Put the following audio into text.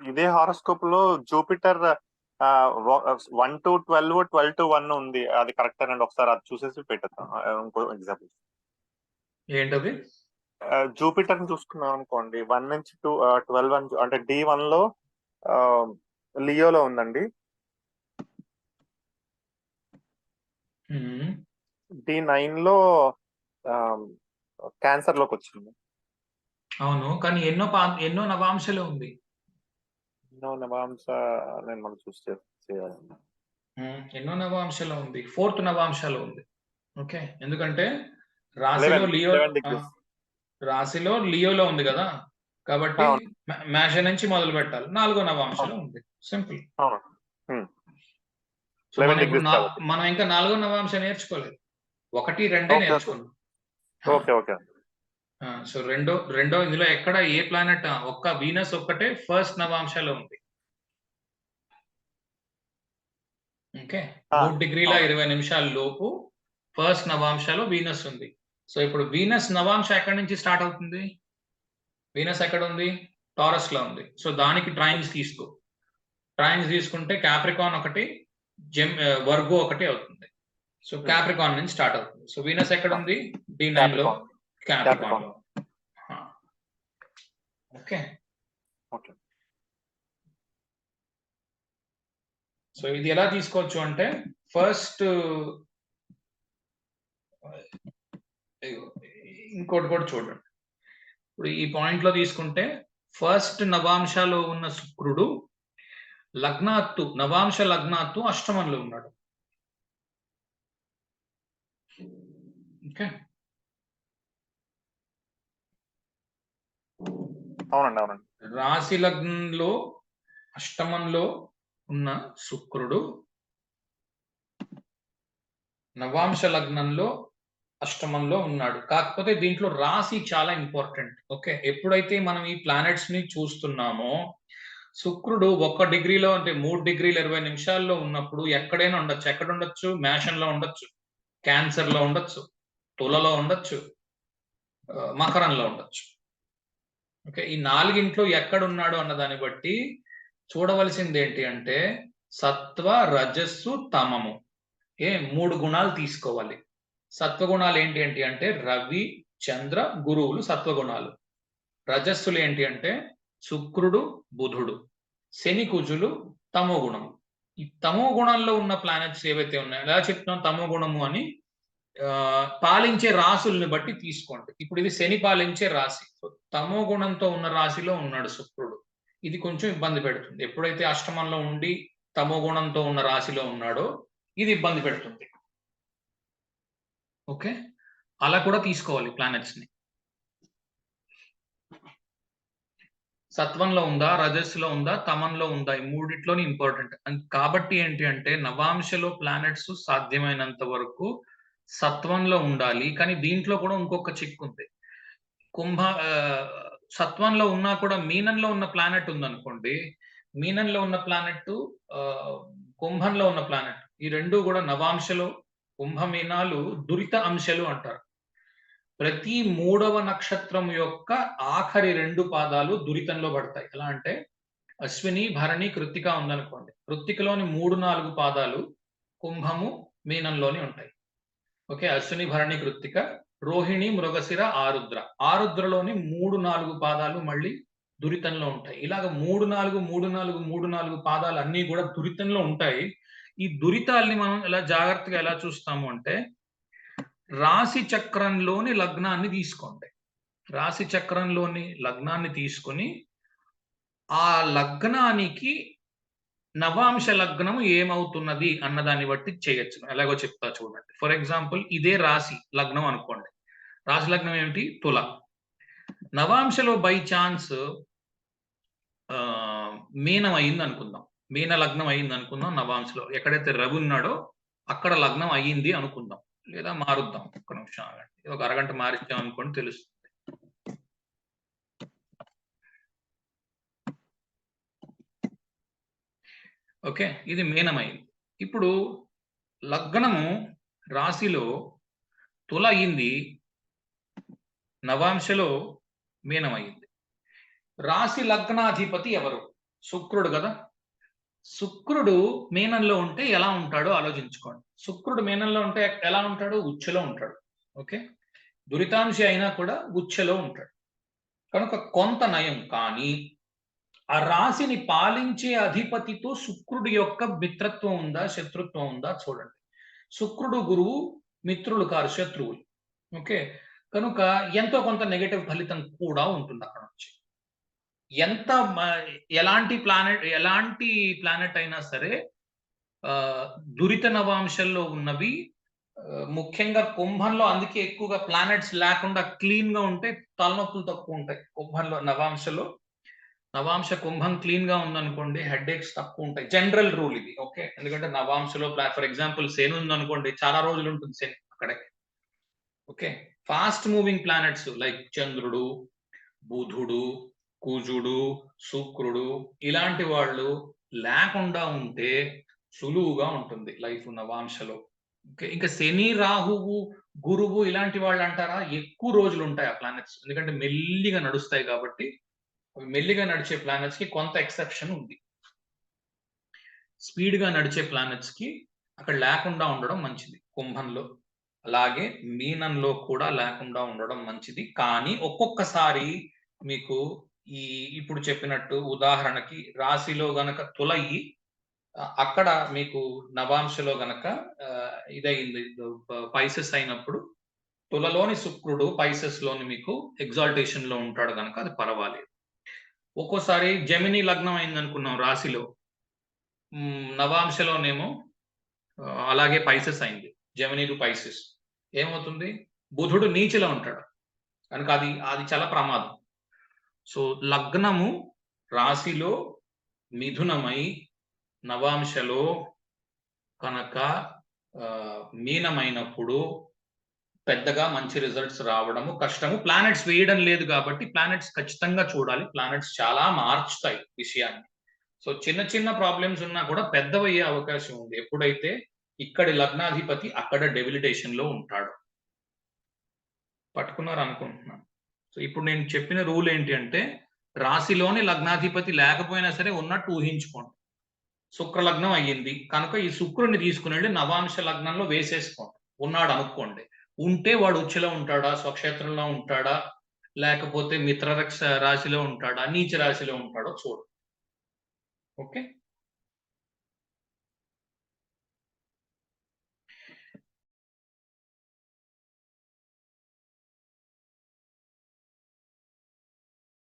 ఇదే హారోస్కోప్లో Jupiter one to twelve twelve to one ఉంది. అది కరెక్ట్ అండి ఒకసారి అది చూసేసి పెట్టేద్దాం. ఇంకో ఎగ్జాంపుల్ ఏంటది? జూపిటర్ని చూసుకున్నాం అనుకోండి. వన్ నుంచి టూ ట్వెల్వ్ అని అంటే డి వన్లో లియోలో ఉందండి. డి నైన్లో క్యాన్సర్లోకి వచ్చింది. అవును. కానీ ఎన్నో ఎన్నో నవాంశలు ఉంది. ఎన్నో నవాంశ నేను మనం చూసి చే- చేయాలి. మ్మ్. ఎన్నో నవాంశలో ఉంది. ఫోర్త్ నవాంశలో ఉంది. ఓకే? ఎందుకంటే రాశిలో లియో. రాశిలో లియోలో ఉంది కదా. కాబట్టి మేష నుంచి మొదలు పెట్టాలి. నాలుగో నవాంశలో ఉంది. సింపుల్. అవును. సో 11 మనం ఇంకా నాలుగో నవాంశ నేర్చుకోలేదు. ఒకటి రెండే. నేర్చుకున్నాం. Okay okay. సో రెండో రెండో ఇందులో ఎక్కడ ఏ ప్లానెట్ ఒక్క వీనస్ ఒక్కటే ఫస్ట్ నవాంశలో ఉంది. ఓకే? మూడు డిగ్రీల. ఇరవై నిమిషాల లోపు ఫస్ట్ నవాంశలో వీనస్ ఉంది. సో ఇప్పుడు వీనస్ నవాంశ ఎక్కడి నుంచి స్టార్ట్ అవుతుంది? వీనస్ ఎక్కడ ఉంది? టారస్లో ఉంది. సో దానికి ట్రైన్స్ తీసుకో. ట్రైన్స్ తీసుకుంటే క్యాప్రికాన్ ఒకటి జెమ్ వర్గో ఒకటి అవుతుంది. సో క్యాప్రికాన్ నుంచి స్టార్ట్ అవుతుంది. సో వీనస్ ఎక్కడ ఉంది? డి నైన్లో. క్యాప్రికాన్లో. ఓకే ఓకే సో ఇది ఎలా తీసుకోవచ్చు అంటే ఫస్ట్ ఇంకోటి కూడా చూడండి. ఇప్పుడు ఈ పాయింట్లో తీసుకుంటే ఫస్ట్ నవాంశలో ఉన్న శుక్రుడు లగ్నాత్తు నవాంశ లగ్నాత్తు అష్టమంలో ఉన్నాడు. ఓకే. అవునండి అవునండి. రాశి లగ్నంలో అష్టమంలో ఉన్న శుక్రుడు నవాంశ లగ్నంలో అష్టమంలో ఉన్నాడు. కాకపోతే దీంట్లో రాశి చాలా ఇంపార్టెంట్. ఓకే ఎప్పుడైతే మనం ఈ ప్లానెట్స్ని చూస్తున్నామో శుక్రుడు ఒక్క డిగ్రీలో అంటే మూడు డిగ్రీల ఇరవై నిమిషాల్లో ఉన్నప్పుడు ఎక్కడైనా ఉండొచ్చు. ఎక్కడ ఉండొచ్చు? మేషంలో ఉండొచ్చు. క్యాన్సర్లో ఉండొచ్చు. తులలో ఉండొచ్చు. మకరంలో ఉండొచ్చు. ఓకే ఈ నాలుగింట్లో ఎక్కడున్నాడు అన్న దాన్ని బట్టి చూడవలసింది ఏంటి అంటే సత్వ రజస్సు తమము. ఏ మూడు గుణాలు తీసుకోవాలి. సత్వగుణాలు ఏంటి ఏంటి అంటే రవి చంద్ర గురువులు సత్వగుణాలు. రజస్సులు ఏంటి అంటే శుక్రుడు బుధుడు. శని కుజులు తమో గుణము ఈ తమో గుణంలో ఉన్న ప్లానెట్స్ ఏవైతే ఉన్నాయో ఎలా చెప్తున్నాం తమో గుణము అని? పాలించే రాసుల్ని బట్టి తీసుకోండి. ఇప్పుడు ఇది శని పాలించే రాశి. తమో గుణంతో ఉన్న రాశిలో ఉన్నాడు శుక్రుడు. ఇది కొంచెం ఇబ్బంది పెడుతుంది. ఎప్పుడైతే అష్టమంలో ఉండి తమో గుణంతో ఉన్న రాశిలో ఉన్నాడో ఇది ఇబ్బంది పెడుతుంది. ఓకే? అలా కూడా తీసుకోవాలి ప్లానెట్స్ని. సత్వంలో ఉందా రజస్సులో ఉందా తమన్లో ఉందా? ఈ మూడిట్లోని ఇంపార్టెంట్ కాబట్టి ఏంటి అంటే నవాంశలో ప్లానెట్స్ సాధ్యమైనంత వరకు సత్వంలో ఉండాలి. కానీ దీంట్లో కూడా ఇంకొక చిక్ ఉంది. కుంభ సత్వంలో ఉన్నా కూడా మీనంలో ఉన్న ప్లానెట్ ఉందనుకోండి. మీనంలో ఉన్న ప్లానెట్ కుంభంలో ఉన్న ప్లానెట్ ఈ రెండు కూడా నవాంశలు కుంభ మీనాలు దురిత అంశలు అంటారు. ప్రతి మూడవ నక్షత్రం యొక్క ఆఖరి రెండు పాదాలు దురితంలో పడతాయి. ఎలా అంటే అశ్విని భరణి కృత్తిక ఉందనుకోండి. కృత్తికలోని మూడు నాలుగు పాదాలు కుంభము మీనంలోని ఉంటాయి. ఓకే అశ్విని భరణి కృత్తిక రోహిణి మృగశిర ఆరుద్ర. ఆరుద్రలోని మూడు నాలుగు పాదాలు మళ్ళీ దురితంలో ఉంటాయి. ఇలాగ మూడు నాలుగు మూడు నాలుగు మూడు నాలుగు పాదాలు అన్ని కూడా దురితంలో ఉంటాయి. ఈ దురితాల్ని మనం ఎలా జాగ్రత్తగా ఎలా చూస్తాము అంటే రాశి చక్రంలోని లగ్నాన్ని తీసుకోండి. రాశి చక్రంలోని లగ్నాన్ని తీసుకొని ఆ లగ్నానికి నవాంశ లగ్నం ఏమవుతున్నది అన్నదాన్ని బట్టి చేయొచ్చు. ఎలాగో చెప్తా చూడండి. ఫర్ ఎగ్జాంపుల్ ఇదే రాశి లగ్నం అనుకోండి. రాశి లగ్నం ఏమిటి? తుల. నవాంశలో బై ఛాన్స్ మీనం అయింది అనుకుందాం. మీన లగ్నం అయింది అనుకుందాం నవాంశలో. ఎక్కడైతే రవి ఉన్నాడో అక్కడ లగ్నం అయ్యింది అనుకుందాం. లేదా మారుద్దాం. ఒక్క నిమిషం ఆగండి. ఒక అరగంట మారిస్తాం అనుకోండి తెలుస్తుంది. ఓకే ఇది మీనమైంది. ఇప్పుడు లగ్నము రాశిలో తుల అయింది నవాంశలో మీనమైంది. రాశి లగ్నాధిపతి ఎవరు? శుక్రుడు కదా. శుక్రుడు మీనంలో ఉంటే ఎలా ఉంటాడో ఆలోచించుకోండి. శుక్రుడు మీనంలో ఉంటే ఎలా ఉంటాడు? ఉచ్చులో ఉంటాడు. ఓకే దురితాంశి అయినా కూడా ఉచ్చులో ఉంటాడు. కనుక కొంత నయం కానీ ఆ రాశిని పాలించే అధిపతితో శుక్రుడి యొక్క మిత్రత్వం ఉందా శత్రుత్వం ఉందా చూడండి. శుక్రుడు గురువు మిత్రులు కారు శత్రువులు. ఓకే? కనుక ఎంతో కొంత నెగటివ్ ఫలితం కూడా ఉంటుంది అక్కడ నుంచి. ఎంత మ- ఎలాంటి ప్లానెట్ ఎలాంటి ప్లానెట్ అయినా సరే ఆ, దురిత నవాంశంలో ఉన్నవి ముఖ్యంగా కుంభంలో అందుకే ఎక్కువగా ప్లానెట్స్ లేకుండా క్లీన్గా ఉంటే తలనొప్పులు తక్కువ ఉంటాయి కుంభంలో నవాంశలో. నవాంశ కుంభం క్లీన్గా ఉందనుకోండి హెడ్ ఏక్స్ తక్కువ ఉంటాయి. జనరల్ రూల్ ఇది ఓకే ఎందుకంటే నవాంశలో ఫర్ ఎగ్జాంపుల్ శని ఉందనుకోండి చాలా రోజులు ఉంటుంది శని అక్కడే. Okay fast moving planets like చంద్రుడు బుధుడు కుజుడు శుక్రుడు ఇలాంటి వాళ్ళు లేకుండా ఉంటే సులువుగా ఉంటుంది లైఫ్ నవాంశలో. ఇంకా శని రాహువు గురువు ఇలాంటి వాళ్ళు అంటారా? ఎక్కువ రోజులు ఉంటాయి ఆ ప్లానెట్స్ ఎందుకంటే మెల్లిగా నడుస్తాయి కాబట్టి మెల్లిగా నడిచే ప్లానెట్స్కి కొంత ఎక్సెప్షన్ ఉంది. స్పీడ్గా నడిచే ప్లానెట్స్కి అక్కడ లేకుండా ఉండడం మంచిది. కుంభంలో అలాగే మీనంలో కూడా లేకుండా ఉండడం మంచిది. కానీ ఒక్కొక్కసారి మీకు ఈ ఇప్పుడు చెప్పినట్టు ఉదాహరణకి రాశిలో గనక తులయి అక్కడ మీకు నవాంశలో గనక ఇదైంది. పైసెస్ అయినప్పుడు తులలోని శుక్రుడు పైసెస్లోని మీకు ఎగ్జాల్టేషన్లో ఉంటాడు కనుక అది పర్వాలేదు. ఒక్కోసారి జమిని లగ్నం అయింది అనుకున్నాం రాశిలో నవాంశలోనేమో అలాగే పైసెస్ అయింది. Gemini to Pisces. ఏమవుతుంది? బుధుడు నీచిలో ఉంటాడు. కనుక అది అది చాలా ప్రమాదం. సో లగ్నము రాశిలో మిథునమై నవాంశలో కనుక మీనమైనప్పుడు పెద్దగా మంచి రిజల్ట్స్ రావడము కష్టము. ప్లానెట్స్ వేయడం లేదు కాబట్టి ప్లానెట్స్ ఖచ్చితంగా చూడాలి. ప్లానెట్స్ చాలా మార్చుతాయి విషయాన్ని. సో చిన్న చిన్న ప్రాబ్లమ్స్ ఉన్నా కూడా పెద్దవయ్యే అవకాశం ఉంది. ఎప్పుడైతే ఇక్కడి లగ్నాధిపతి అక్కడ డెబిలిటేషన్లో ఉంటాడు. పట్టుకున్నారు అనుకుంటున్నాను. సో ఇప్పుడు నేను చెప్పిన రూల్ ఏంటి అంటే రాశిలోని లగ్నాధిపతి లేకపోయినా సరే ఉన్నట్టు ఊహించుకోండి. శుక్ర లగ్నం అయ్యింది. కనుక ఈ శుక్రుని తీసుకుని వెళ్ళి నవాంశ లగ్నంలో వేసేసుకోండి. ఉన్నాడు అనుకోండి. ఉంటే వాడు ఉచ్చులో ఉంటాడా స్వక్షేత్రంలో ఉంటాడా లేకపోతే మిత్రరక్ష రాశిలో ఉంటాడా నీచ రాశిలో ఉంటాడో చూడు. ఓకే?